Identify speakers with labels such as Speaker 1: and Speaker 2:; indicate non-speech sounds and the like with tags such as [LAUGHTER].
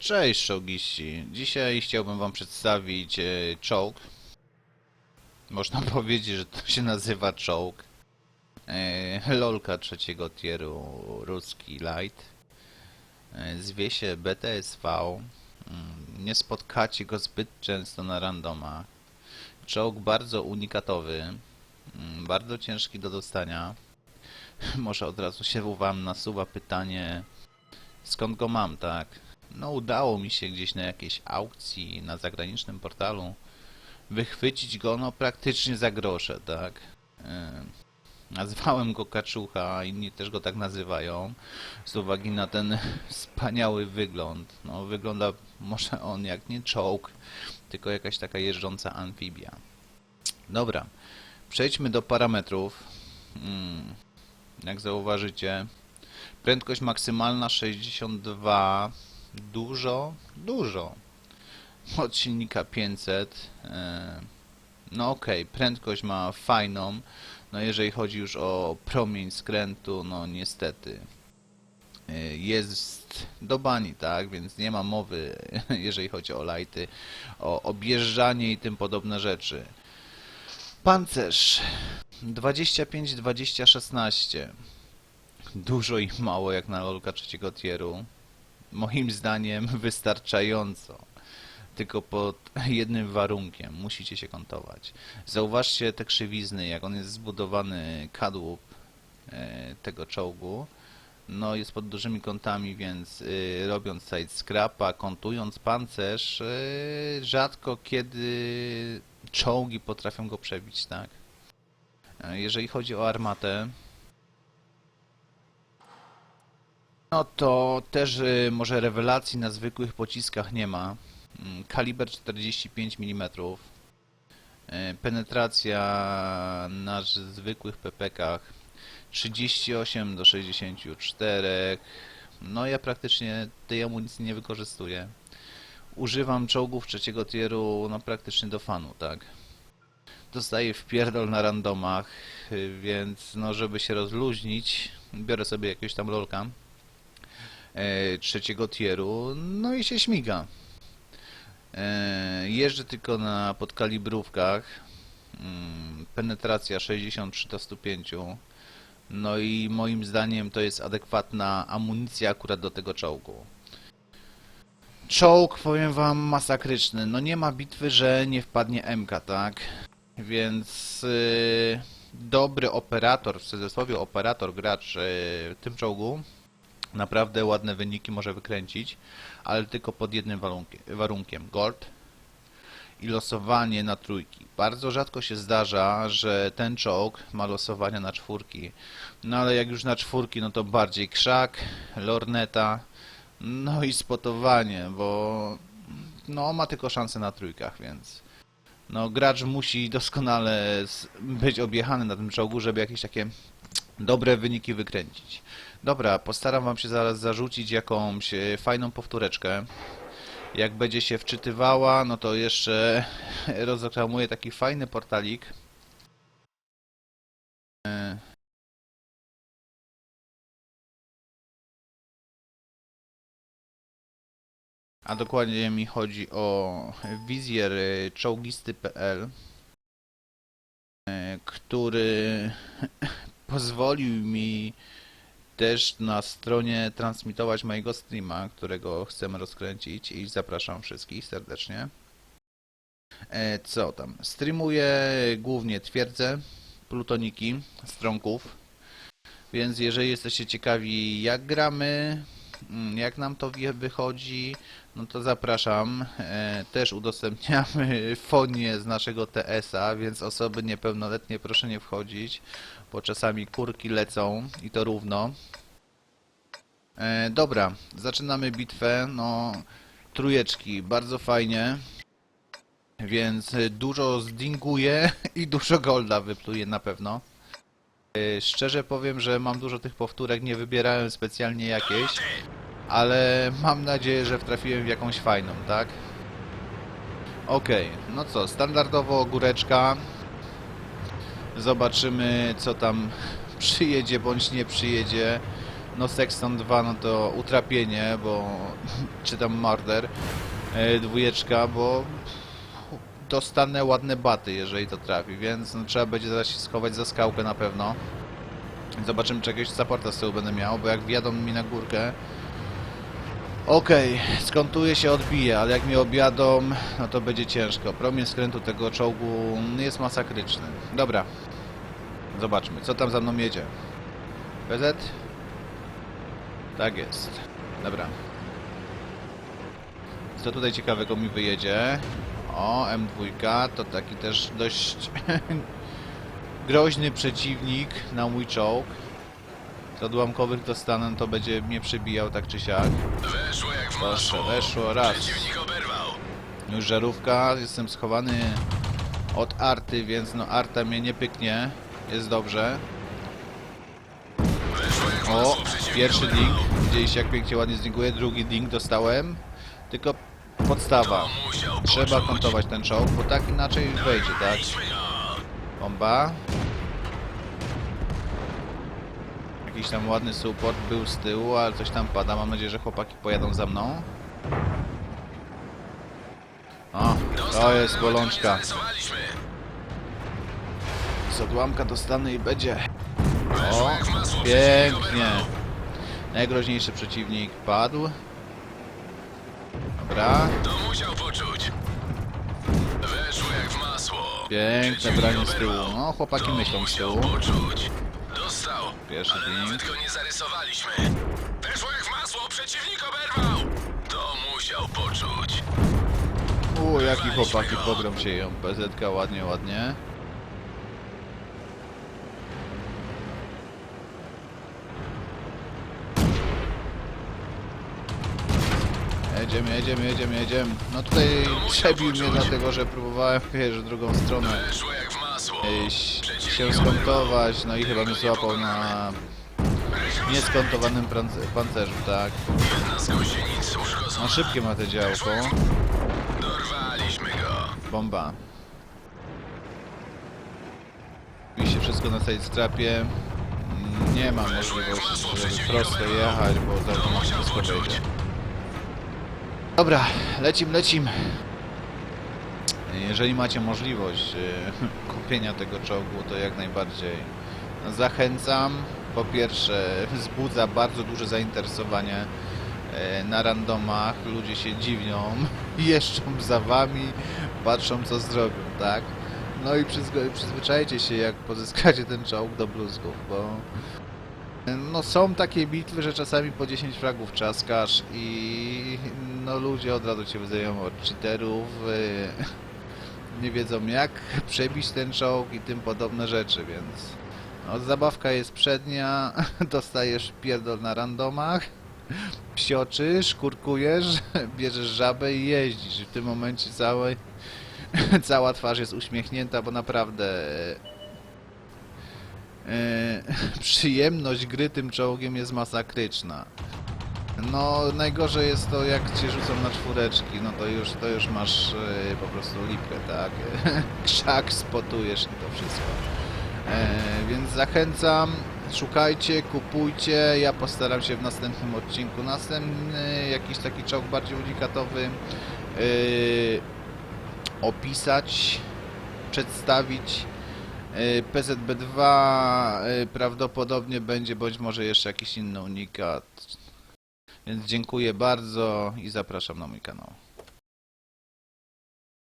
Speaker 1: Cześć czołgiści. Dzisiaj chciałbym wam przedstawić e, czołg. Można [LAUGHS] powiedzieć, że to się nazywa czołg. E, Lolka trzeciego tieru ruski light. E, zwie się BTSV. Mm, Nie spotkacie go zbyt często na randomach. Czołg bardzo unikatowy. mm, Bardzo ciężki do dostania. [LAUGHS] Może od razu się wam nasuwa pytanie, skąd go mam, tak? No udało mi się gdzieś na jakiejś aukcji, na zagranicznym portalu wychwycić go no praktycznie za grosze, tak? Yy, nazwałem go Kaczucha, inni też go tak nazywają z uwagi na ten [LAUGHS] wspaniały wygląd. No wygląda może on jak nie czołg, tylko jakaś taka jeżdżąca amfibia. Dobra, przejdźmy do parametrów. Mm, jak zauważycie, prędkość maksymalna 62 Dużo, dużo. Od silnika 500. e, No okej, prędkość ma fajną. No jeżeli chodzi już o promień skrętu, no niestety. e, Jest do bani, tak? Więc nie ma mowy, [LAUGHS] jeżeli chodzi o lighty, o objeżdżanie i tym podobne rzeczy. Pancerz 25-20-16. Dużo i mało jak na lolka trzeciego tieru moim zdaniem [LAUGHS] wystarczająco. Tylko pod jednym warunkiem. Musicie się kątować. Zauważcie te krzywizny, jak on jest zbudowany kadłub e, tego czołgu. No jest pod dużymi kątami, więc y, robiąc side scrapa, kątując pancerz, y, rzadko kiedy czołgi potrafią go przebić, tak? E, Jeżeli chodzi o armatę, No to też y, może rewelacji na zwykłych pociskach nie ma. Mm, Kaliber 45 mm. y, Penetracja na zwykłych PPK 38 do 64. No ja praktycznie tej amunicji nie wykorzystuję. Używam czołgów trzeciego tieru no praktycznie do fanu, tak. Dostaję wpierdol na randomach, y, więc no żeby się rozluźnić, biorę sobie jakiegoś tam lolka trzeciego tieru, no i się śmiga. E, jeżdżę tylko na podkalibrówkach. Mm, penetracja 63 do 105. No i moim zdaniem to jest adekwatna amunicja akurat do tego czołgu. Czołg, powiem wam, masakryczny. No nie ma bitwy, że nie wpadnie MK, tak? Więc y, dobry operator, w cudzysłowie operator, gracz y, w tym czołgu naprawdę ładne wyniki może wykręcić, ale tylko pod jednym warunkiem, gold i losowanie na trójki. Bardzo rzadko się zdarza, że ten czołg ma losowania na czwórki. No ale jak już na czwórki, no to bardziej krzak, lorneta, no i spotowanie, bo no ma tylko szansę na trójkach, więc no gracz musi doskonale być objechany na tym czołgu, żeby jakieś takie dobre wyniki wykręcić. Dobra, postaram wam się zaraz zarzucić jakąś e, fajną powtóreczkę. Jak będzie się wczytywała, no to jeszcze [LAUGHS] rozeklamuję taki fajny portalik. E, A dokładnie mi chodzi o wizjer e, czołgisty.pl, który pozwolił mi też na stronie transmitować mojego streama, którego chcemy rozkręcić i zapraszam wszystkich serdecznie. E, co tam? Streamuję głównie twierdzę, plutoniki, stronków, więc jeżeli jesteście ciekawi jak gramy, jak nam to wychodzi, no to zapraszam. E, też udostępniamy [LAUGHS] fonie z naszego TS-a, więc osoby niepełnoletnie proszę nie wchodzić, bo czasami kurki lecą i to równo. E, dobra, zaczynamy bitwę. No, trójeczki, bardzo fajnie. Więc dużo zdinguję [LAUGHS] i dużo golda wypluję na pewno. E, szczerze powiem, że mam dużo tych powtórek, nie wybierałem specjalnie jakieś, ale mam nadzieję, że wtrafiłem w jakąś fajną, tak? Okej, no co, standardowo góreczka. Zobaczymy, co tam [LAUGHS] przyjedzie bądź nie przyjedzie. No Sexton 2 no to utrapienie, bo [LAUGHS] czy tam Murder e, dwójeczka, bo dostanę ładne baty, jeżeli to trafi, więc no, trzeba będzie się schować za skałkę na pewno. Zobaczymy, czy jakiegoś supporta z tyłu będę miał, bo jak wjadą mi na górkę, Okej, skontuje się, odbije, ale jak mi objadą, no to będzie ciężko. Promień skrętu tego czołgu jest masakryczny. Dobra, zobaczmy, co tam za mną jedzie. PZ? Tak jest. Dobra. Co tutaj ciekawego mi wyjedzie? O, M2 to taki też dość [LAUGHS] groźny przeciwnik na mój czołg. Z odłamkowych dostanę, to będzie mnie przebijał tak czy siak.
Speaker 2: Weszło jak w
Speaker 1: Proszę,
Speaker 2: masło.
Speaker 1: weszło raz. Już żarówka, jestem schowany od arty, więc no arta mnie nie pyknie. Jest dobrze. O, pierwszy ding. Widzieliście jak pięknie ładnie zdinguję. Drugi ding dostałem. Tylko podstawa. Trzeba kontować ten czołg, bo tak inaczej wejdzie, tak? Bomba. Jakiś tam ładny support był z tyłu, ale coś tam pada. Mam nadzieję, że chłopaki pojadą za mną. O, to jest bolączka. Z odłamka dostanę i będzie. O, pięknie. Najgroźniejszy przeciwnik padł. Dobra,
Speaker 2: To musiał poczuć. Weszło jak w masło.
Speaker 1: piękne branie z tyłu. No, chłopaki myślą z
Speaker 2: musiał
Speaker 1: tyłu.
Speaker 2: poczuć. Dostał.
Speaker 1: Pierwszy
Speaker 2: ale
Speaker 1: ding.
Speaker 2: nawet go nie zarysowaliśmy. Weszło jak w masło. Przeciwnik oberwał. To musiał poczuć.
Speaker 1: U, jaki chłopaki pogrom się ją. PZ ładnie, ładnie. Jedziemy, jedziemy, jedziemy, jedziemy. No tutaj przebił mnie dlatego, że próbowałem, [LAUGHS] wiesz, drugą stronę się skontować, no i chyba mnie złapał na nieskontowanym pancerzu, tak. No szybkie ma te działko. Bomba. Oczywiście wszystko na side strapie. Nie ma możliwości, żeby prosto jechać, bo to wszystko wejdzie. Dobra, lecim, lecim. Jeżeli macie możliwość e, [LAUGHS] kupienia tego czołgu, to jak najbardziej zachęcam. Po pierwsze, [LAUGHS] wzbudza bardzo duże zainteresowanie e, na randomach. Ludzie się dziwią, [LAUGHS] jeżdżą za wami, patrzą co zrobią, tak? No i przyzwyczajcie się, jak pozyskacie ten czołg do bluzgów, bo no są takie bitwy, że czasami po 10 fragów czaskasz i no ludzie od razu cię wydają od cheaterów, y, [LAUGHS] nie wiedzą jak przebić ten czołg i tym podobne rzeczy, więc no, zabawka jest przednia, [LAUGHS] dostajesz pierdol na randomach, psioczysz, kurkujesz, [LAUGHS] bierzesz żabę i jeździsz. W tym momencie całe, cała twarz jest uśmiechnięta, bo naprawdę [LAUGHS] przyjemność gry tym czołgiem jest masakryczna. No, najgorzej jest to, jak cię rzucą na czwóreczki, no to już, to już masz e, po prostu lipkę, tak? [LAUGHS] Krzak spotujesz i to wszystko. E, więc zachęcam, szukajcie, kupujcie. Ja postaram się w następnym odcinku następny, jakiś taki czołg bardziej unikatowy e, opisać, przedstawić. E, PZB2 e, prawdopodobnie będzie, bądź może jeszcze jakiś inny unikat. Więc dziękuję bardzo i zapraszam na mój kanał.